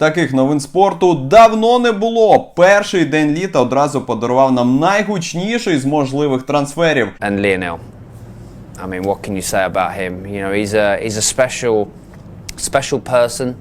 Таких новин спорту давно не було. Перший день літа одразу подарував нам найгучніший з можливих трансферів. and Lionel. I mean, what can you say about him? You know, he's a he's a special, special person,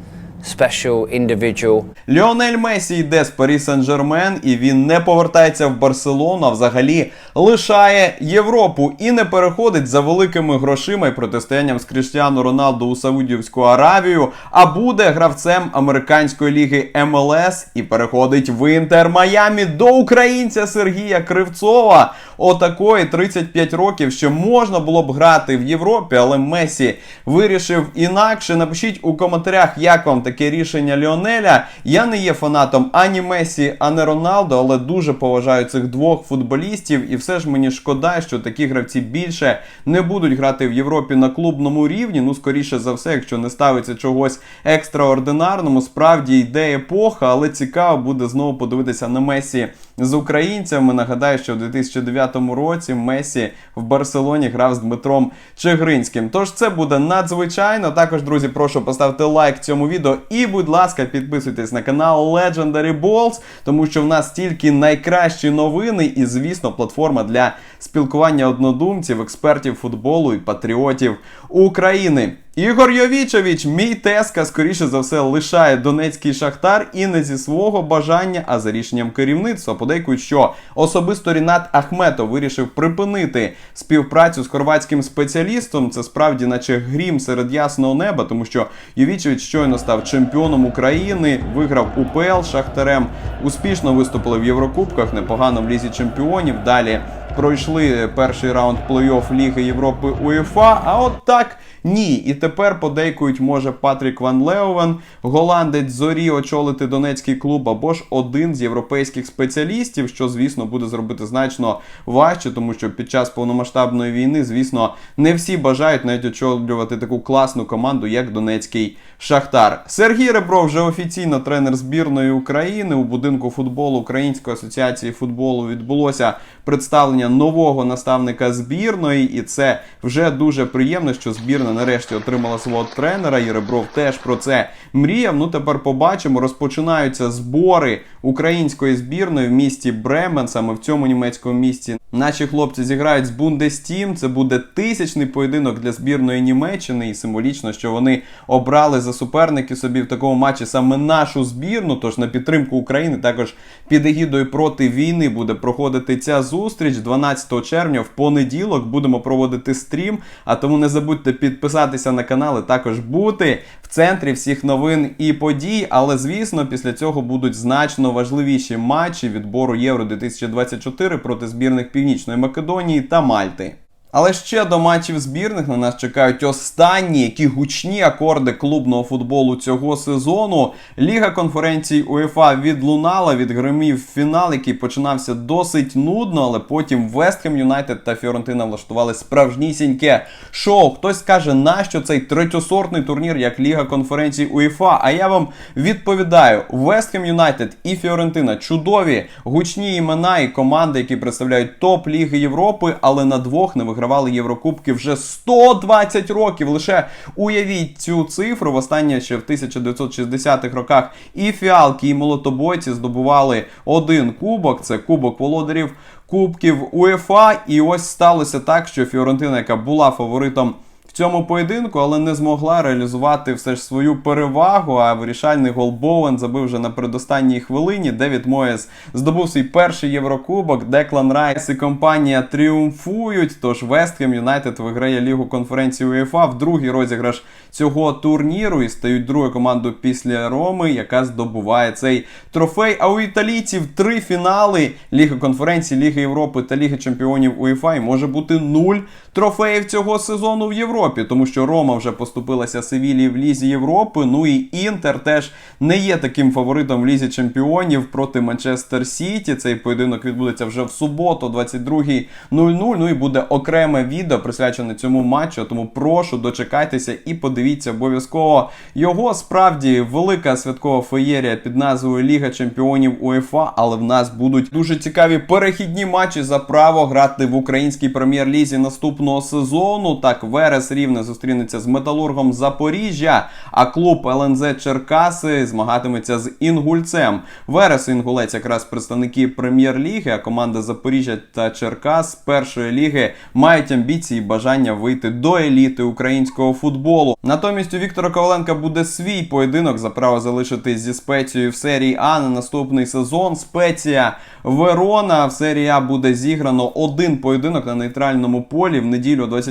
special individual. Ліонель Месі йде з Парі Сен-Жермен, і він не повертається в Барселону, а взагалі лишає Європу і не переходить за великими грошима і протистоянням з Кріштіану Роналду у Саудівську Аравію, а буде гравцем американської ліги МЛС і переходить в Інтер Майамі до українця Сергія Кривцова. Отакої 35 років ще можна було б грати в Європі, але Месі вирішив інакше. Напишіть у коментарях, як вам таке рішення Ліонеля. Я не є фанатом ані Месі, ані Роналдо, але дуже поважаю цих двох футболістів. І все ж мені шкода, що такі гравці більше не будуть грати в Європі на клубному рівні. Ну, скоріше за все, якщо не ставиться чогось екстраординарному, справді йде епоха, але цікаво буде знову подивитися на Месі з українцями. Нагадаю, що в 2009 році Месі в Барселоні грав з Дмитром Чигринським. Тож це буде надзвичайно. Також, друзі, прошу поставити лайк цьому відео і, будь ласка, підписуйтесь на канал Legendary Balls, тому що в нас тільки найкращі новини і, звісно, платформа для спілкування однодумців, експертів футболу і патріотів України. Ігор Йовічевич, мій теска, скоріше за все, лишає Донецький шахтар і не зі свого бажання, а за рішенням керівництва. Подейкують, що особисто Рінат Ахметов вирішив припинити співпрацю з хорватським спеціалістом. Це справді, наче грім серед ясного неба, тому що Йовічевич щойно став чемпіоном України, виграв УПЛ Шахтарем, успішно виступили в Єврокубках, непогано в лізі чемпіонів. Далі пройшли перший раунд плей-офф Ліги Європи УЄФА. А от так ні. І тепер подейкують, може Патрік Ван Леовен, голландець зорі очолити донецький клуб, або ж один з європейських спеціалістів, що, звісно, буде зробити значно важче, тому що під час повномасштабної війни, звісно, не всі бажають навіть очолювати таку класну команду, як Донецький Шахтар. Сергій Ребров вже офіційно тренер збірної України у будинку футболу Української асоціації футболу відбулося представлення нового наставника збірної, і це вже дуже приємно, що збірна нарешті отримала свого тренера. І Ребров теж про це мріяв. Ну тепер побачимо. Розпочинаються збори української збірної в місті Бремен, саме в цьому німецькому місті. Наші хлопці зіграють з Бундестім. Це буде тисячний поєдинок для збірної Німеччини, і символічно, що вони обрали за суперники собі в такому матчі саме нашу збірну. Тож на підтримку України також під егідою проти війни буде проходити ця зустріч 12 червня. В понеділок будемо проводити стрім. А тому не забудьте підписатися на канал канали також бути в центрі всіх новин і подій. Але звісно, після цього будуть значно важливіші матчі відбору Євро 2024 проти збірних Північної Македонії та Мальти. Але ще до матчів збірних на нас чекають останні які гучні акорди клубного футболу цього сезону. Ліга конференцій УЄФА відлунала, відгримів фінал, який починався досить нудно, але потім Вестхем Юнайтед та Фіорентина влаштували справжнісіньке шоу. Хтось скаже, нащо цей третьосортний турнір, як Ліга конференцій УЄФА. А я вам відповідаю: Вестхем Юнайтед і Фіорентина чудові, гучні імена і команди, які представляють топ Ліги Європи, але на двох не вигравали Єврокубки вже 120 років. Лише уявіть цю цифру. Востаннє ще в 1960-х роках і фіалки, і молотобойці здобували один кубок. Це кубок володарів кубків УЄФА. І ось сталося так, що Фіорентина, яка була фаворитом. Цьому поєдинку, але не змогла реалізувати все ж свою перевагу. А вирішальний гол Боуен забив вже на передостанній хвилині. Девід Моєс здобув свій перший єврокубок. Деклан Райс і компанія тріумфують. Тож Вестхем Юнайтед виграє лігу конференції УЄФА в другий розіграш цього турніру і стають другою командою після Роми, яка здобуває цей трофей. А у італійців три фінали Ліги конференції, Ліги Європи та Ліги Чемпіонів УЄФА. І може бути нуль трофеїв цього сезону в Європі, тому що Рома вже поступилася Севілії в Лізі Європи. Ну і Інтер теж не є таким фаворитом в Лізі Чемпіонів проти Манчестер Сіті. Цей поєдинок відбудеться вже в суботу, 22.00. Ну і буде окреме відео присвячене цьому матчу. Тому прошу дочекайтеся і подивіться обов'язково його. Справді велика святкова феєрія під назвою Ліга Чемпіонів УЄФА, але в нас будуть дуже цікаві перехідні матчі за право грати в українській прем'єр-лізі наступного сезону. Так, Верес Рівне зустрінеться з металургом Запоріжжя, а клуб ЛНЗ Черкаси змагатиметься з Інгульцем. Верес Інгулець якраз представники прем'єр-ліги, а команда Запоріжжя та Черкас першої ліги мають амбіції і бажання вийти до еліти українського футболу. Натомість у Віктора Коваленка буде свій поєдинок за право залишитись зі спецією в серії А на наступний сезон. Спеція Верона в серії А буде зіграно один поєдинок на нейтральному полі в неділю о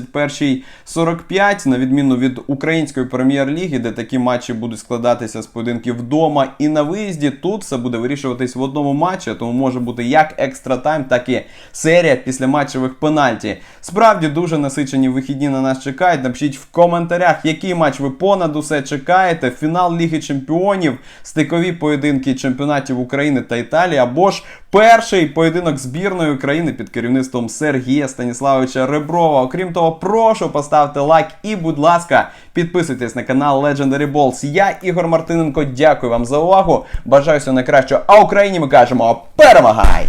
21.45, на відміну від української прем'єр-ліги, де такі матчі будуть складатися з поєдинків вдома і на виїзді. Тут все буде вирішуватись в одному матчі, тому може бути як екстра тайм, так і серія після матчевих пенальті. Справді дуже насичені вихідні на нас чекають. Напишіть в коментарях, який матч ви понад усе чекаєте. Фінал Ліги Чемпіонів, стикові поєдинки чемпіонатів України та Італії, або ж перший поєдинок збірної України під керівництвом Сергія Станіславовича Реброва. Окрім того, прошу поставте лайк і, будь ласка, підписуйтесь на канал Legendary Balls. Я Ігор Мартиненко. Дякую вам за увагу. Бажаю всього найкращого. А Україні ми кажемо перемагай!